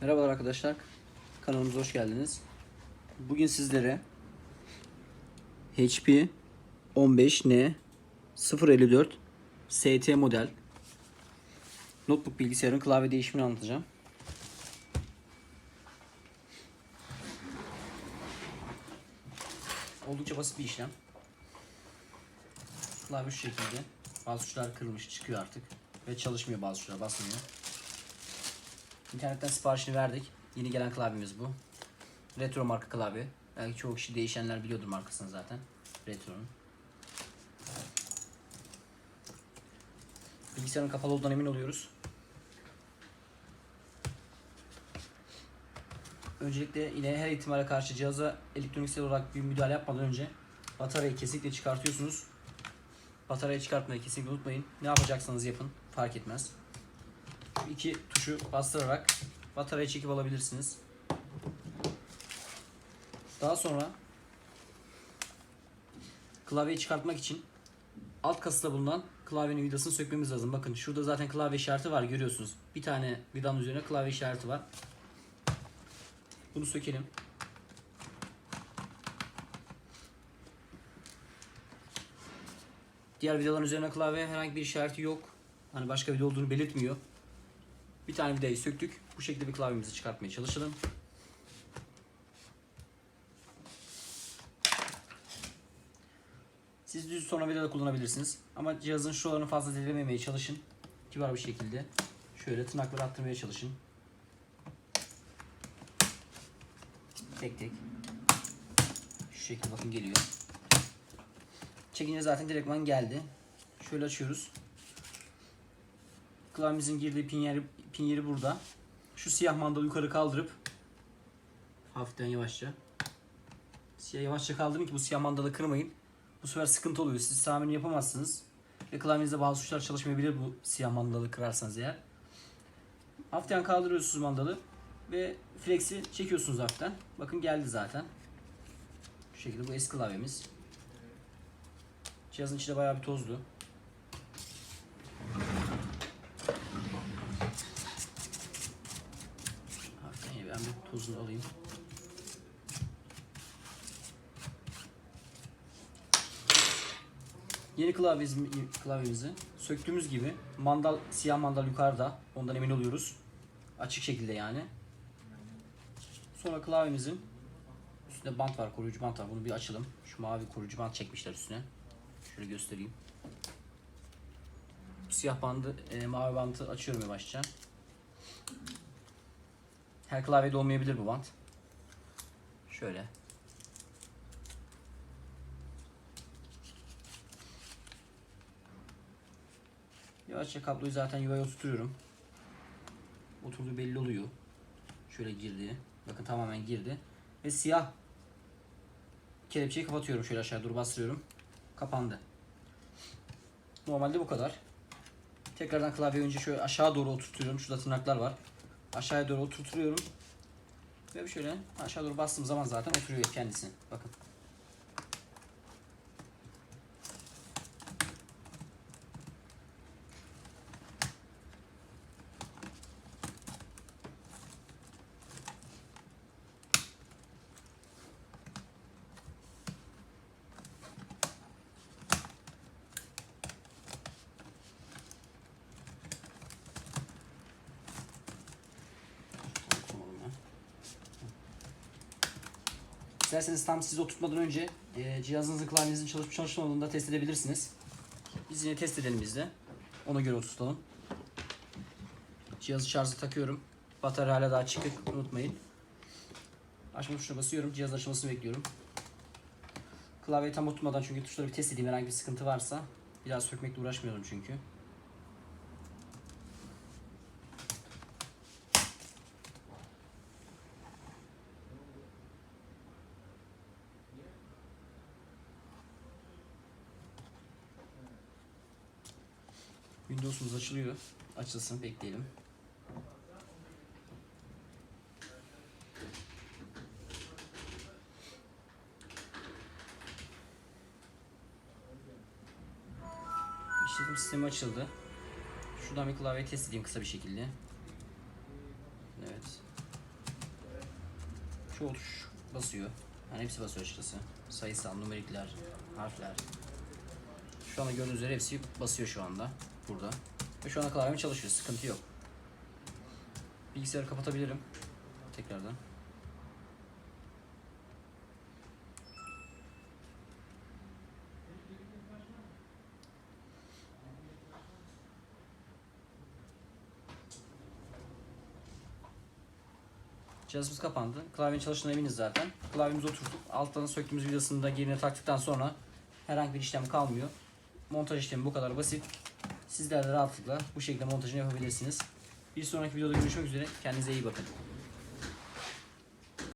Merhabalar arkadaşlar. Kanalımıza hoş geldiniz. Bugün sizlere HP 15N 054 ST model notebook bilgisayarın klavye değişimini anlatacağım. Oldukça basit bir işlem. Klavye şu şekilde. Bazı tuşlar kırılmış çıkıyor artık. Ve çalışmıyor bazı tuşlar basmıyor. İnternetten siparişini verdik. Yeni gelen klavyemiz bu. Retro marka klavye. Belki çoğu kişi değişenler biliyordur markasını zaten. Retro'nun. Bilgisayarın kapalı olduğundan emin oluyoruz. Öncelikle yine her ihtimale karşı cihaza elektroniksel olarak bir müdahale yapmadan önce bataryayı kesinlikle çıkartıyorsunuz. Bataryayı çıkartmayı kesinlikle unutmayın. Ne yapacaksanız yapın. Fark etmez. Şu tuşu bastırarak bataryayı çekip alabilirsiniz. Daha sonra klavyeyi çıkartmak için alt kasada bulunan klavyenin vidasını sökmemiz lazım. Bakın şurada zaten klavye işareti var görüyorsunuz. Bir tane vidanın üzerine klavye işareti var. Bunu sökelim. Diğer vidaların üzerine klavye herhangi bir işareti yok. Hani başka vida olduğunu belirtmiyor. Bir tane vidayı söktük. Bu şekilde bir klavyemizi çıkartmaya çalışalım. Siz düz sonra vida da kullanabilirsiniz. Ama cihazın şuralarını fazla delememeye çalışın. Kibar bir şekilde. Şöyle tırnakları attırmaya çalışın. Tek tek. Şu şekilde bakın geliyor. Çekince zaten direktman geldi. Şöyle açıyoruz. Klavyemizin girdiği pin yeri, pin yeri burada. Şu siyah mandalı yukarı kaldırıp hafiften yavaşça siyah yavaşça kaldırın ki bu siyah mandalı kırmayın. Bu sefer sıkıntı oluyor. Siz tahmin yapamazsınız. Ve klavyenizde bazı tuşlar çalışmayabilir bu siyah mandalı kırarsanız eğer. Hafiften kaldırıyorsunuz mandalı ve flex'i çekiyorsunuz hafiften. Bakın geldi zaten. Şu şekilde bu eski klavyemiz. Cihazın içi de bayağı bir tozlu. Hafiften yine ben bir tozunu alayım. Yeni klavyemizi, söktüğümüz gibi mandal siyah mandal yukarıda. Ondan emin oluyoruz. Açık şekilde yani. Sonra klavyemizin üstünde bant var, koruyucu bant var. Bunu bir açalım. Şu mavi koruyucu bant çekmişler üstüne. Şöyle göstereyim. Siyah bandı, e, mavi bantı açıyorum yavaşça. Her klavyede olmayabilir bu bant. Şöyle. Yavaşça kabloyu zaten yuvaya oturtuyorum. Oturduğu belli oluyor. Şöyle girdi. Bakın tamamen girdi. Ve siyah kelepçeyi kapatıyorum. Şöyle aşağı doğru bastırıyorum. Kapandı. Normalde bu kadar. Tekrardan klavyeyi önce şöyle aşağı doğru oturtuyorum. Şurada tırnaklar var. Aşağıya doğru oturtuyorum. Ve şöyle aşağı doğru bastığım zaman zaten oturuyor kendisi. Bakın. İsterseniz tam siz oturtmadan önce e, cihazınızın klavyenizin çalışıp çalışmadığını da test edebilirsiniz. Biz yine test edelim biz de. Ona göre oturtalım. Cihazı şarja takıyorum. Batarya hala daha çıkık unutmayın. Açma tuşuna basıyorum. Cihaz açılmasını bekliyorum. Klavyeyi tam oturtmadan çünkü tuşları bir test edeyim. Herhangi bir sıkıntı varsa biraz sökmekle uğraşmıyorum çünkü. Windows'umuz açılıyor. Açılsın bekleyelim. İşletim sistemi açıldı. Şuradan bir klavye test edeyim kısa bir şekilde. Evet. Çoğu tuş basıyor. Yani hepsi basıyor açıkçası. Sayısal, numerikler, harfler. Şu anda gördüğünüz üzere hepsi basıyor şu anda. Burada. Ve şu anda klavyem çalışıyor. Sıkıntı yok. Bilgisayarı kapatabilirim. Tekrardan. Cihazımız kapandı. Klavyenin çalıştığına eminiz zaten. Klavyemizi oturttuk. Alttan söktüğümüz vidasını da yerine taktıktan sonra herhangi bir işlem kalmıyor. Montaj işlemi bu kadar basit. Sizler de rahatlıkla bu şekilde montajını yapabilirsiniz. Bir sonraki videoda görüşmek üzere. Kendinize iyi bakın.